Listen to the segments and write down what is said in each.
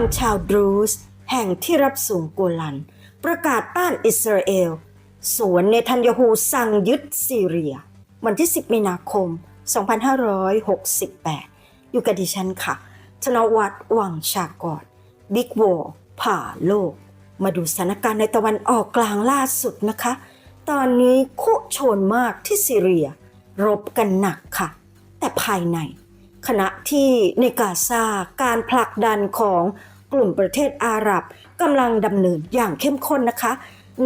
ำชาวดรูซแห่งที่รับสูงโกลัน ประกาศต้านอิสราเอล สวนเนทันยาฮูสั่งยึดซีเรีย วันที่ 10 มีนาคม 2568 อยู่กับดิฉันค่ะ ธนวัฒน์วังชากรบิ๊กวอผ่าโลก มาดูสถานการณ์ในตะวันออกกลางล่าสุดนะคะ ตอนนี้คุโชนมากที่ซีเรีย รบกันหนักค่ะ แต่ภายใน ขณะที่ในกาซาการผลักดันของกลุ่มประเทศอาหรับกำลังดำเนินอย่างเข้มข้นนะคะ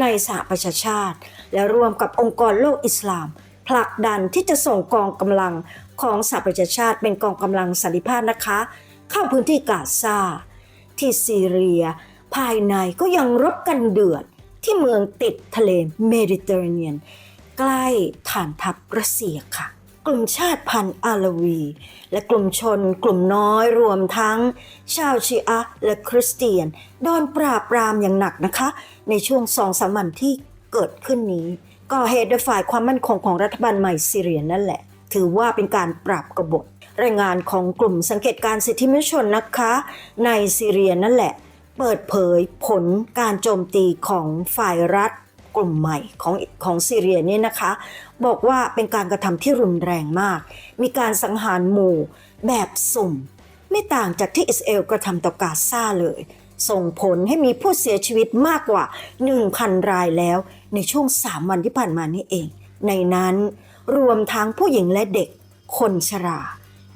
ในสหประชาชาติ และร่วมกับองค์กรโลกอิสลาม ผลักดันที่จะส่งกองกำลังของสหประชาชาติเป็นกองกำลังสันติภาพนะคะ เข้าพื้นที่กาซาที่ซีเรีย ภายในก็ยังรบกันเดือดที่เมืองติดทะเลเมดิเตอร์เรเนียน ใกล้ฐานทัพรัสเซียค่ะ กลุ่มชาติพันธุ์อาลวี และกลุ่มชนกลุ่มน้อยรวมทั้ง ชาวชีอะห์และคริสเตียนโดนปราบปรามอย่างหนักนะคะ ในช่วงสองสามวันที่เกิดขึ้นนี้ก่อเหตุโดยฝ่ายความมั่นคงของรัฐบาลใหม่ซีเรียนั่นแหละ ถือว่าเป็นการปราบกบฏรายงานของกลุ่มสังเกตการณ์สิทธิมนุษยชนนะคะ ในซีเรียนั่นแหละ เปิดเผยผลการโจมตีของฝ่ายรัฐ กลุ่มใหม่ของของซีเรียเนี่ยนะคะ บอกว่าเป็นการกระทำที่รุนแรงมาก มีการสังหารหมู่แบบสุ่ม ไม่ต่างจากที่อิสราเอลกระทำต่อกาซาเลย ส่งผลให้มีผู้เสียชีวิตมากกว่า 1,000 รายแล้วในช่วง 3 วันที่ผ่านมานี่เอง ในนั้นรวมทั้งผู้หญิงและเด็กคนชรา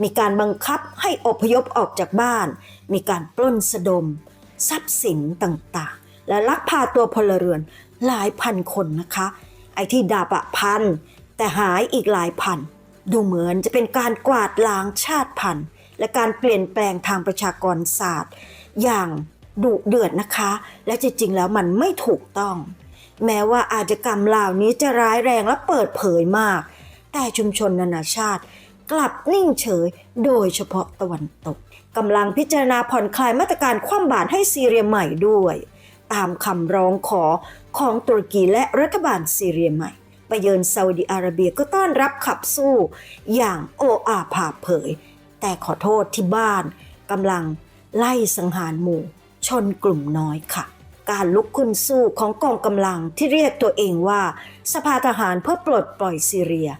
มีการบังคับให้อพยพออกจากบ้าน มีการปล้นสะดม ทรัพย์สินต่างๆ และลักพาตัวพลเรือน หลายพันคนนะคะ ไอ้ที่ดาบอะพัน แต่หายอีกหลายพัน ดูเหมือนจะเป็นการกวาดล้างชาติพันธุ์ และการเปลี่ยนแปลงทางประชากรศาสตร์ อย่างดุเดือดนะคะ และจริงๆแล้วมันไม่ถูกต้อง แม้ว่าอาชญากรรมเหล่านี้จะร้ายแรงและเปิดเผยมาก แต่ชุมชนนานาชาติกลับนิ่งเฉยโดยเฉพาะตะวันตกกำลังพิจารณาผ่อนคลายมาตรการคว่ำบาตรให้ซีเรียใหม่ด้วย ตามคำร้องขอของตุรกีและรัฐบาลซีเรียใหม่ไปเยือนซาอุดิอาระเบียก็ต้อนรับขับสู้อย่างโออาผาเผย แต่ขอโทษที่บ้านกำลังไล่สังหารหมู่ ชนกลุ่มน้อยค่ะ การลุกขึ้นสู้ของกองกำลังที่เรียกตัวเองว่า สภาทหารเพื่อปลดปล่อยซีเรีย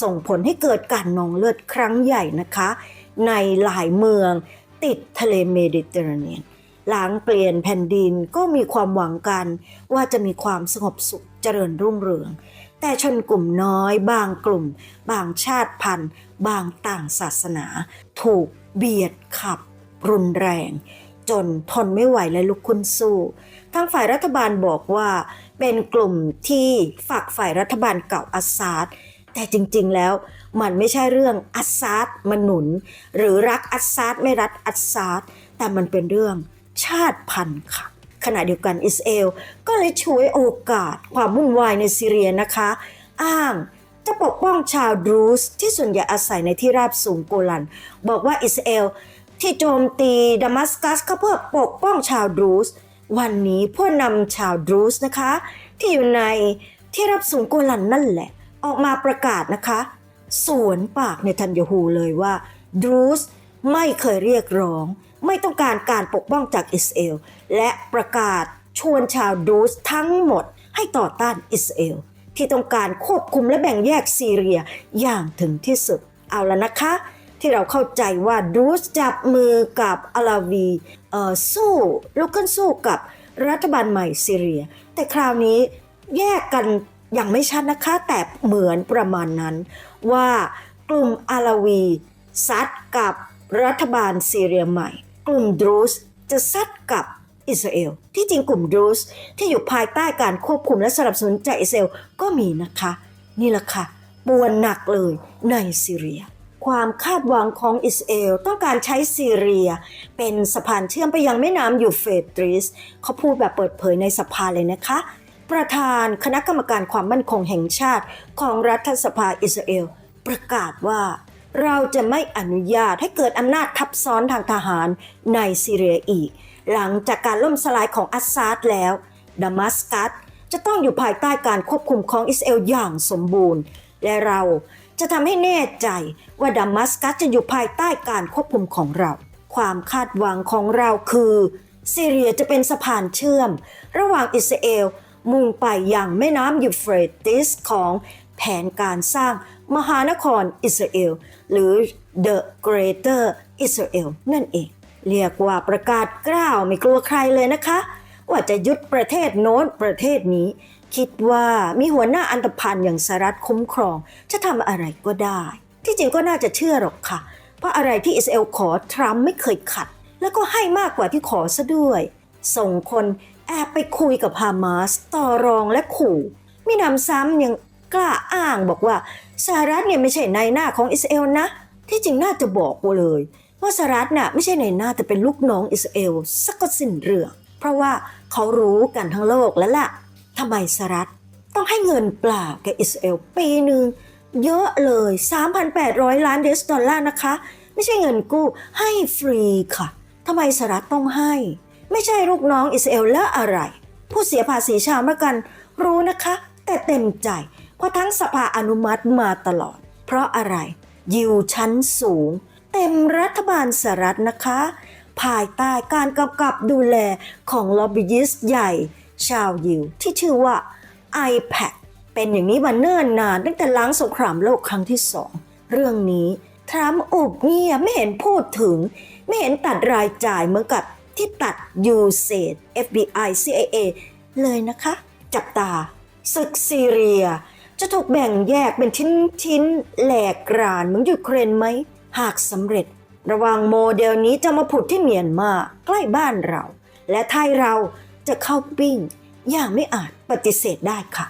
ส่งผลให้เกิดการนองเลือดครั้งใหญ่นะคะ ในหลายเมืองติดทะเลเมดิเตอร์เรเนียน หลังเปลี่ยนแผ่นดินก็มีความหวังกันว่าจะมีความสงบสุขเจริญรุ่งเรือง แต่ชนกลุ่มน้อย บางกลุ่ม บางชาติพันธุ์ บางต่างศาสนา ถูกเบียดขับ รุนแรง จนทนไม่ไหวและลุกขึ้นสู้ทางฝ่ายรัฐบาลบอกว่าเป็นกลุ่มที่ฝักฝ่ายรัฐบาลเก่าอัสซาดแต่จริงๆแล้วมันไม่ใช่เรื่องอัสซาดมาหนุน หรือรักอัสซาดไม่รักอัสซาดแต่มันเป็นเรื่อง ชาติพันธุ์ค่ะ ขณะเดียวกันอิสราเอลก็เลยช่วยโอกาสความวุ่นวายในซีเรียนะคะ อ้างจะปกป้องชาวดรูซที่ส่วนใหญ่อาศัยในที่ราบสูงโกลัน บอกว่าอิสราเอลที่โจมตีดามัสกัสก็เพื่อปกป้องชาวดรูซวันนี้ผู้นำชาวดรูซนะคะ ที่อยู่ในที่รับสูงโกลันนั่นแหละ ออกมาประกาศนะคะสวนปากในทันยาฮูเลยว่าดรูซไม่เคยเรียกร้อง ไม่ต้องการการปกป้องจากอิสราเอลและประกาศชวนชาวดูซทั้งหมดให้ต่อต้านอิสราเอลที่ต้องการควบคุมและแบ่งแยกซีเรียอย่างถึงที่สุดเอาละนะคะ ที่เราเข้าใจว่าดูซจับมือกับอาลาวีสู้ลุกขึ้นสู้กับรัฐบาลใหม่ซีเรีย แต่คราวนี้แยกกันอย่างไม่ชัดนะคะ แต่เหมือนประมาณนั้น ว่ากลุ่มอาลาวีซัดกับรัฐบาลซีเรียใหม่ กลุ่มดรูซจะซัดกับอิสราเอล ที่จริงกลุ่มดรูซที่อยู่ภายใต้การควบคุมและสนับสนุนจากอิสราเอลก็มีนะคะ นี่แหละค่ะปวนหนักเลยในซีเรีย ความคาดหวังของอิสราเอลต้องการใช้ซีเรีย เป็นสะพานเชื่อมไปยังแม่น้ำยูเฟรตริสเขาพูดแบบเปิดเผยในสภาเลยนะคะ ประธานคณะกรรมการความมั่นคงแห่งชาติของรัฐสภาอิสราเอล ประกาศว่า เราจะไม่อนุญาตให้เกิดอำนาจทับซ้อนทางทหารในซีเรียอีก หลังจากการล่มสลายของอัสซาดแล้วดามัสกัสจะต้องอยู่ภายใต้การควบคุมของอิสราเอลอย่างสมบูรณ์ และเราจะทำให้แน่ใจว่าดามัสกัสจะอยู่ภายใต้การควบคุมของเรา ความคาดหวังของเราคือซีเรียจะเป็นสะพานเชื่อม ระหว่างอิสราเอลมุ่งไปยังแม่น้ำยูเฟรติสของแผนการสร้าง มหานครอิสราเอล หรือ The Greater Israel นั่นเอง เรียกว่าประกาศกล้าวไม่กลัวใครเลยนะคะ ว่าจะยึดประเทศโน้นประเทศนี้ คิดว่ามีหัวหน้าอันตพันธ์อย่างสหรัฐคุ้มครอง จะทำอะไรก็ได้ ที่จริงก็น่าจะเชื่อหรอกค่ะ เพราะอะไรที่อิสราเอลขอทรัมป์ไม่เคยขัด แล้วก็ให้มากกว่าที่ขอซะด้วย ส่งคนแอบไปคุยกับฮามาสต่อรองและขู่มีนำซ้ำยัง กล้าอ้างบอกว่าสหรัฐเนี่ยไม่ใช่นายหน้าของอิสราเอลนะ ที่จริงน่าจะบอกเลยว่าสหรัฐน่ะไม่ใช่นายหน้าแต่เป็นลูกน้องอิสราเอลสักก็สิ้นเรื่อง เพราะว่าเขารู้กันทั้งโลกแล้วล่ะทำไมสหรัฐต้องให้เงินเปล่าแกอิสราเอลปีหนึ่งเยอะเลย 3,800 ล้านเดสดอลลาร์นะคะ ไม่ใช่เงินกู้ให้ฟรีค่ะทำไมสหรัฐต้องให้ ไม่ใช่ลูกน้องอิสราเอลแล้วอะไร ผู้เสียภาษีชาวเมกันรู้นะคะ แต่เต็มใจ เพราะทั้งสภาอนุมัติมาตลอด เพราะอะไรยิวชั้นสูง เต็มรัฐบาลสหรัฐนะคะ ภายใต้การกำกับดูแลของล็อบบี้ยิสต์ใหญ่ ชาวยิวที่ชื่อว่า IPAC เป็นอย่างนี้มาเนิ่นนานตั้งแต่หล้างสงครามโลกครั้งที่สองเรื่องนี้ทรัมป์อุบเงียบไม่เห็นพูดถึง ไม่เห็นตัดรายจ่ายเหมือนกับที่ตัด USAID FBI CIA เลยนะคะ จับตาศึกซีเรีย จะถูกแบ่งแยกเป็นชิ้นๆแหลกกรานเหมือนยูเครนไหม หากสำเร็จ ระวังโมเดลนี้จะมาผุดที่เมียนมาใกล้บ้านเรา และไทยเราจะเข้าปิ้งอย่างไม่อาจปฏิเสธได้ค่ะ